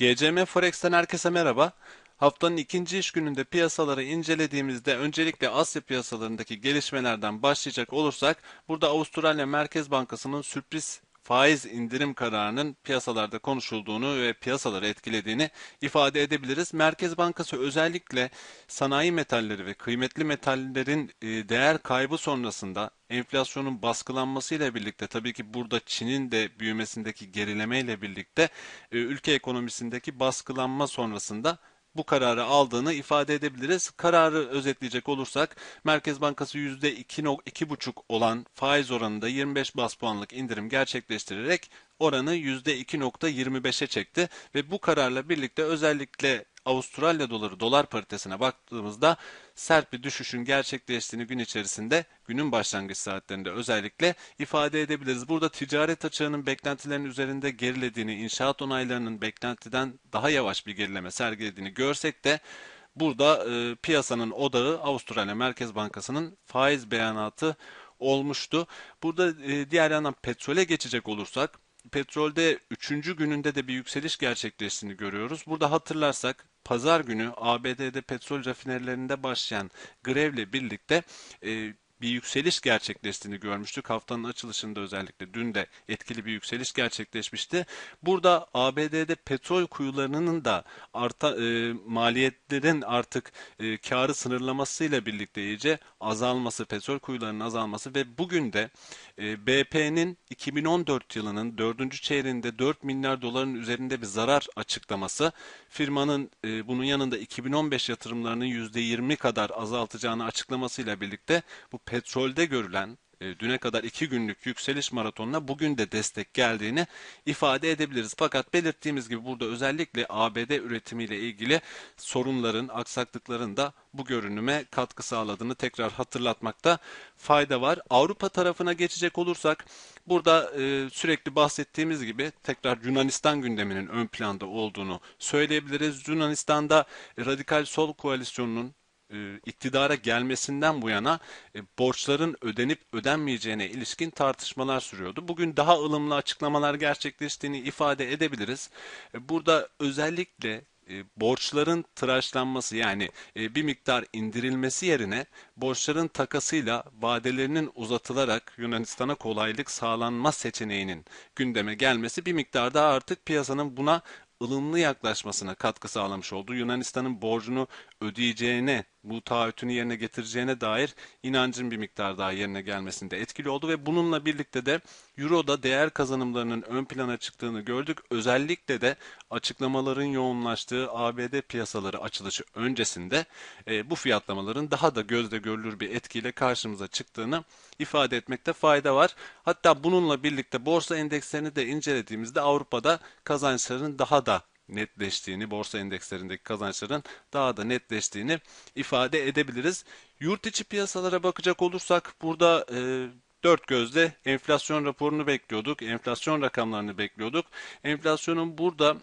GCM Forex'ten herkese merhaba. Haftanın ikinci iş gününde piyasaları incelediğimizde öncelikle Asya piyasalarındaki gelişmelerden başlayacak olursak burada Avustralya Merkez Bankası'nın sürpriz faiz indirim kararının piyasalarda konuşulduğunu ve piyasaları etkilediğini ifade edebiliriz. Merkez Bankası özellikle sanayi metalleri ve kıymetli metallerin e, değer kaybı sonrasında enflasyonun baskılanmasıyla birlikte tabii ki burada Çin'in de büyümesindeki gerilemeyle birlikte e, ülke ekonomisindeki baskılanma sonrasında bu kararı aldığını ifade edebiliriz. Kararı özetleyecek olursak Merkez Bankası %2,5 olan faiz oranında 25 bas puanlık indirim gerçekleştirerek oranı %2.25'e çekti ve bu kararla birlikte özellikle Avustralya doları dolar paritesine baktığımızda sert bir düşüşün gerçekleştiğini gün içerisinde günün başlangıç saatlerinde özellikle ifade edebiliriz. Burada ticaret açığının beklentilerin üzerinde gerilediğini, inşaat onaylarının beklentiden daha yavaş bir gerileme sergilediğini görsek de burada e, piyasanın odağı Avustralya Merkez Bankası'nın faiz beyanatı olmuştu. Burada e, diğer yandan petrole geçecek olursak petrolde 3. gününde de bir yükseliş gerçekleştiğini görüyoruz. Burada hatırlarsak pazar günü ABD'de petrol rafinerilerinde başlayan grevle birlikte e, bir yükseliş gerçekleştiğini görmüştük. Haftanın açılışında özellikle dün de etkili bir yükseliş gerçekleşmişti. Burada ABD'de petrol kuyularının da arta, e, maliyetlerin artık e, karı sınırlamasıyla birlikte iyice azalması, petrol kuyularının azalması ve bugün de e, BP'nin 2014 yılının 4. çeyreğinde 4 milyar doların üzerinde bir zarar açıklaması firmanın e, bunun yanında 2015 yatırımlarının %20 kadar azaltacağını açıklamasıyla birlikte bu petrolde görülen e, düne kadar iki günlük yükseliş maratonuna bugün de destek geldiğini ifade edebiliriz. Fakat belirttiğimiz gibi burada özellikle ABD üretimiyle ilgili sorunların, aksaklıkların da bu görünüme katkı sağladığını tekrar hatırlatmakta fayda var. Avrupa tarafına geçecek olursak burada e, sürekli bahsettiğimiz gibi tekrar Yunanistan gündeminin ön planda olduğunu söyleyebiliriz. Yunanistan'da radikal sol koalisyonunun e, iktidara gelmesinden bu yana e, borçların ödenip ödenmeyeceğine ilişkin tartışmalar sürüyordu. Bugün daha ılımlı açıklamalar gerçekleştiğini ifade edebiliriz. E, burada özellikle borçların tıraşlanması yani bir miktar indirilmesi yerine borçların takasıyla vadelerinin uzatılarak Yunanistan'a kolaylık sağlanma seçeneğinin gündeme gelmesi bir miktar daha artık piyasanın buna ılımlı yaklaşmasına katkı sağlamış oldu. Yunanistan'ın borcunu ödeyeceğine, bu taahhütünü yerine getireceğine dair inancın bir miktar daha yerine gelmesinde etkili oldu ve bununla birlikte de Euro'da değer kazanımlarının ön plana çıktığını gördük. Özellikle de açıklamaların yoğunlaştığı ABD piyasaları açılışı öncesinde e, bu fiyatlamaların daha da gözde görülür bir etkiyle karşımıza çıktığını ifade etmekte fayda var. Hatta bununla birlikte borsa endekslerini de incelediğimizde Avrupa'da kazançların daha da netleştiğini, borsa endekslerindeki kazançların daha da netleştiğini ifade edebiliriz. Yurt içi piyasalara bakacak olursak burada e, dört gözle enflasyon raporunu bekliyorduk. Enflasyon rakamlarını bekliyorduk. Enflasyonun burada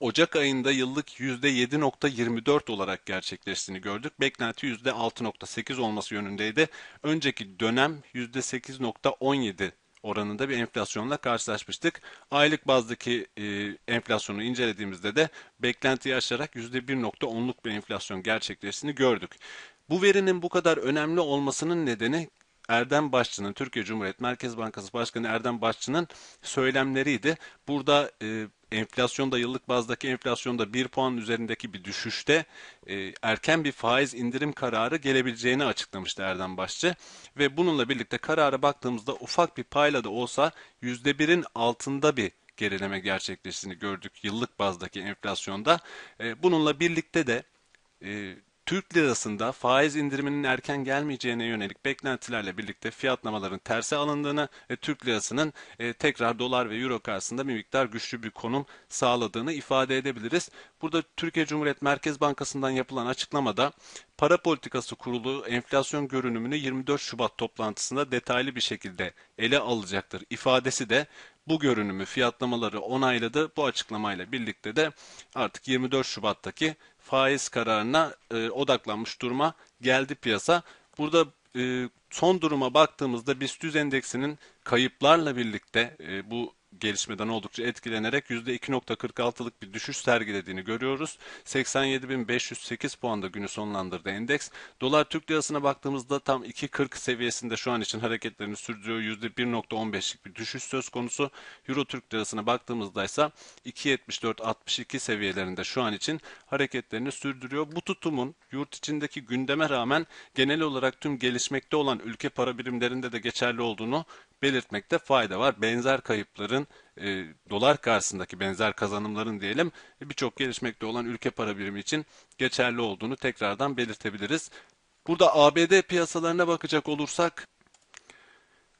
Ocak ayında yıllık %7.24 olarak gerçekleştiğini gördük. Beklenti %6.8 olması yönündeydi. Önceki dönem %8.17 oranında bir enflasyonla karşılaşmıştık. Aylık bazdaki e, enflasyonu incelediğimizde de beklentiyi aşarak %1.10'luk bir enflasyon gerçekleştiğini gördük. Bu verinin bu kadar önemli olmasının nedeni Erdem Başçı'nın, Türkiye Cumhuriyet Merkez Bankası Başkanı Erdem Başçı'nın söylemleriydi. Burada e, enflasyonda yıllık bazdaki enflasyonda 1 puan üzerindeki bir düşüşte e, erken bir faiz indirim kararı gelebileceğini açıklamıştı Erdem Başçı. Ve bununla birlikte karara baktığımızda ufak bir payla da olsa %1'in altında bir gerileme gerçekleştiğini gördük yıllık bazdaki enflasyonda. E, bununla birlikte de e, Türk lirasında faiz indiriminin erken gelmeyeceğine yönelik beklentilerle birlikte fiyatlamaların terse alındığını ve Türk lirasının e, tekrar dolar ve euro karşısında bir miktar güçlü bir konum sağladığını ifade edebiliriz. Burada Türkiye Cumhuriyet Merkez Bankası'ndan yapılan açıklamada Para Politikası Kurulu enflasyon görünümünü 24 Şubat toplantısında detaylı bir şekilde ele alacaktır ifadesi de bu görünümü fiyatlamaları onayladı. Bu açıklamayla birlikte de artık 24 Şubat'taki faiz kararına e, odaklanmış duruma geldi piyasa. Burada e, son duruma baktığımızda BIST 100 endeksinin kayıplarla birlikte e, bu gelişmeden oldukça etkilenerek %2.46'lık bir düşüş sergilediğini görüyoruz. 87.508 puanda günü sonlandırdı endeks. Dolar Türk lirasına baktığımızda tam 2.40 seviyesinde şu an için hareketlerini sürdürüyor. %1.15'lik bir düşüş söz konusu. Euro Türk lirasına baktığımızda ise 2.74-62 seviyelerinde şu an için hareketlerini sürdürüyor. Bu tutumun yurt içindeki gündeme rağmen genel olarak tüm gelişmekte olan ülke para birimlerinde de geçerli olduğunu belirtmekte fayda var. Benzer kayıpların e, dolar karşısındaki benzer kazanımların diyelim birçok gelişmekte olan ülke para birimi için geçerli olduğunu tekrardan belirtebiliriz. Burada ABD piyasalarına bakacak olursak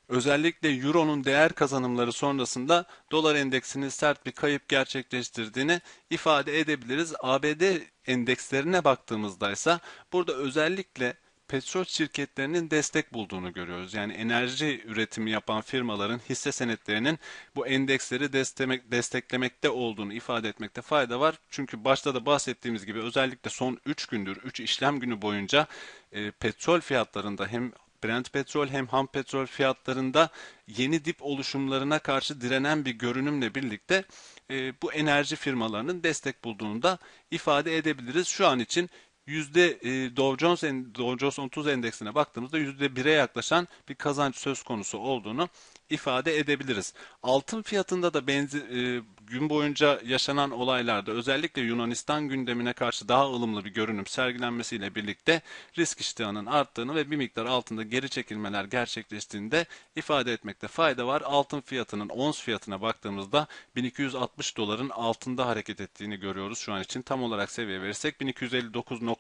özellikle Euro'nun değer kazanımları sonrasında dolar endeksinin sert bir kayıp gerçekleştirdiğini ifade edebiliriz. ABD endekslerine baktığımızda ise burada özellikle petrol şirketlerinin destek bulduğunu görüyoruz. Yani enerji üretimi yapan firmaların hisse senetlerinin bu endeksleri desteklemek, desteklemekte olduğunu ifade etmekte fayda var. Çünkü başta da bahsettiğimiz gibi özellikle son 3 gündür, 3 işlem günü boyunca e, petrol fiyatlarında hem Brent petrol hem ham petrol fiyatlarında yeni dip oluşumlarına karşı direnen bir görünümle birlikte e, bu enerji firmalarının destek bulduğunu da ifade edebiliriz. Şu an için yüzde e, Dow Jones Dow Jones 30 endeksine baktığımızda yüzde 1'e yaklaşan bir kazanç söz konusu olduğunu ifade edebiliriz. Altın fiyatında da benzi, e, gün boyunca yaşanan olaylarda özellikle Yunanistan gündemine karşı daha ılımlı bir görünüm sergilenmesiyle birlikte risk iştahının arttığını ve bir miktar altında geri çekilmeler gerçekleştiğinde ifade etmekte fayda var. Altın fiyatının ons fiyatına baktığımızda 1260 doların altında hareket ettiğini görüyoruz şu an için. Tam olarak seviye verirsek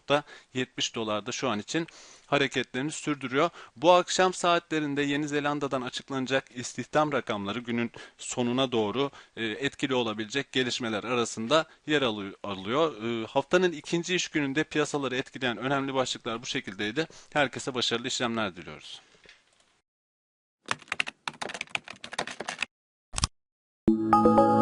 1.70 dolarda şu an için hareketlerini sürdürüyor. Bu akşam saatlerinde Yeni Zelanda'dan açıklanacak istihdam rakamları günün sonuna doğru e, etkili olabilecek gelişmeler arasında yer alıyor. E, haftanın ikinci iş gününde piyasaları etkileyen önemli başlıklar bu şekildeydi. Herkese başarılı işlemler diliyoruz. Thank you